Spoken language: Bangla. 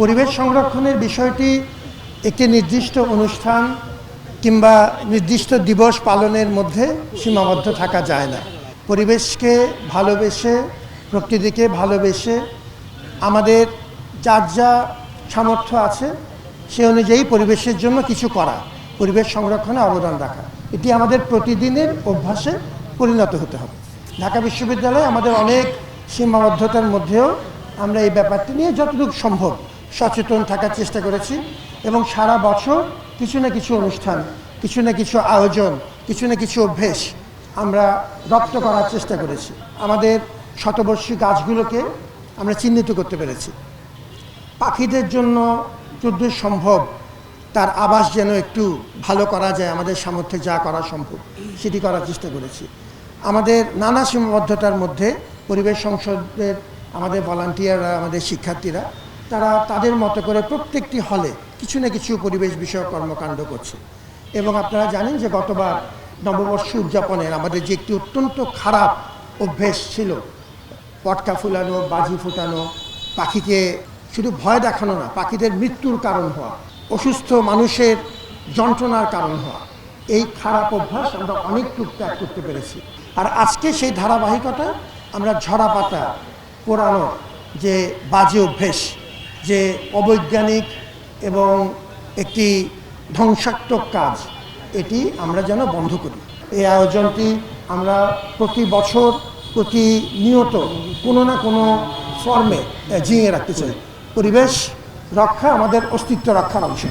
পরিবেশ সংরক্ষণের বিষয়টি একটি নির্দিষ্ট অনুষ্ঠান কিংবা নির্দিষ্ট দিবস পালনের মধ্যে সীমাবদ্ধ থাকা যায় না। পরিবেশকে ভালোবেসে, প্রকৃতিকে ভালোবেসে আমাদের যার যা সামর্থ্য আছে, সে অনুযায়ী পরিবেশের জন্য কিছু করা, পরিবেশ সংরক্ষণে অবদান রাখা। এটি আমাদের প্রতিদিনের অভ্যাসে পরিণত হতে হবে। ঢাকা বিশ্ববিদ্যালয়ে আমাদের অনেক সীমাবদ্ধতার মধ্যেও আমরা এই ব্যাপারটি নিয়ে যতটুকু সম্ভব সচেতন থাকার চেষ্টা করেছি এবং সারা বছর কিছু না কিছু অনুষ্ঠান, কিছু না কিছু আয়োজন, কিছু না কিছু অভ্যেস আমরা রপ্ত করার চেষ্টা করেছি। আমাদের শতবর্ষী গাছগুলোকে আমরা চিহ্নিত করতে পেরেছি। পাখিদের জন্য যদ্দূর সম্ভব, তার আবাস যেন একটু ভালো করা যায়, আমাদের সামর্থ্যে যা করা সম্ভব, সেটি করার চেষ্টা করেছি। আমাদের নানা সীমাবদ্ধতার মধ্যে পরিবেশ সংসদের, আমাদের ভলান্টিয়াররা আমাদের শিক্ষার্থীরা তারা তাদের মতো করে প্রত্যেকটি হলে কিছু না কিছু পরিবেশ বিষয়ক কর্মকাণ্ড করছে। এবং আপনারা জানেন যে গতবার নববর্ষ উদযাপনের আমাদের যে একটি অত্যন্ত খারাপ অভ্যেস ছিল, পটকা ফুলানো, বাজি ফুটানো, পাখিকে শুধু ভয় দেখানো না, পাখিদের মৃত্যুর কারণ হওয়া, অসুস্থ মানুষের যন্ত্রণার কারণ হওয়া, এই খারাপ অভ্যাস আমরা অনেকটুকু ত্যাগ করতে পেরেছি। আর আজকে সেই ধারাবাহিকতা আমরা ঝরা পাতা পোড়ানো যে বাজে অভ্যেস যে অবৈজ্ঞানিক এবং একটি ধ্বংসাত্মক কাজ, এটি আমরা যেন বন্ধ করি। এই আয়োজনটি আমরা প্রতি বছর প্রতি নিয়ত কোনো না কোনো ফর্মে জিঙে রাখতে চাই। পরিবেশ রক্ষা আমাদের অস্তিত্ব রক্ষার অংশ।